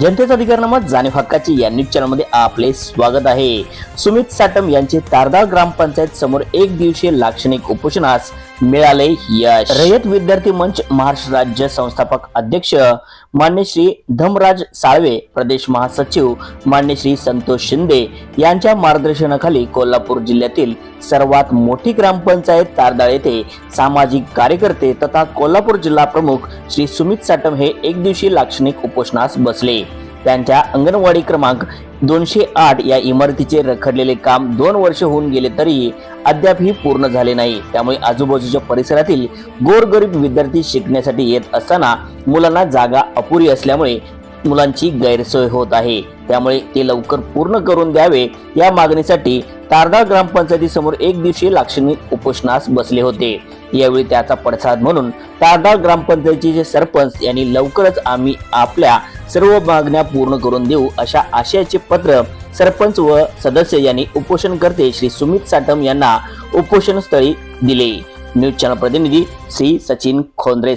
जनतेचा अधिकारनामा जाणीव हक्काची या न्यूज चॅनलमध्ये आपले स्वागत आहे. सुमित साटम यांचे तारदाळ ग्रामपंचायत समोर एक दिवसीय लाक्षणिक उपोषणास मिळाले यश. रयत विद्यार्थी मंच महाराष्ट्र राज्य संस्थापक अध्यक्ष मान्य श्री धमराज साळवे प्रदेश महासचिव मान्य श्री संतोष शिंदे यांच्या मार्गदर्शनाखाली कोल्हापूर जिल्ह्यातील सर्वात मोठी ग्रामपंचायत तारदाळ येथे सामाजिक कार्यकर्ते तथा कोल्हापूर जिल्हा प्रमुख श्री सुमित साटम हे एक दिवशी लाक्षणिक उपोषणास बसले. त्यांच्या अंगणवाडी क्रमांक दोनशे आठ या इमारतीचे रखडलेले काम दोन वर्ष होऊन गेले तरीही अद्यापही पूर्ण झाले नाही. त्यामुळे आजूबाजूच्या परिसरातील गोरगरीब विद्यार्थी शिकण्यासाठी येत असताना मुलांना जागा अपुरी असल्यामुळे मुलांची गैरसोय होत आहे. त्यामुळे ते लवकर पूर्ण करून द्यावे या मागणीसाठी तारदाळ ग्रामपंचायतीसमोर एक दिवशी लाक्षणिक उपोषणास बसले होते. यावेळी त्याचा पडसाद म्हणून तारदाळ ग्रामपंचायतीचे सरपंच यांनी लवकरच आम्ही आपल्या सर्व मागण्या पूर्ण करून देऊ अशा आशयाचे पत्र सरपंच व सदस्य यांनी उपोषणकर्ते श्री सुमित साटम यांना उपोषण स्थळी दिले. न्यूज चॅनल प्रतिनिधी श्री सचिन खोंद्रे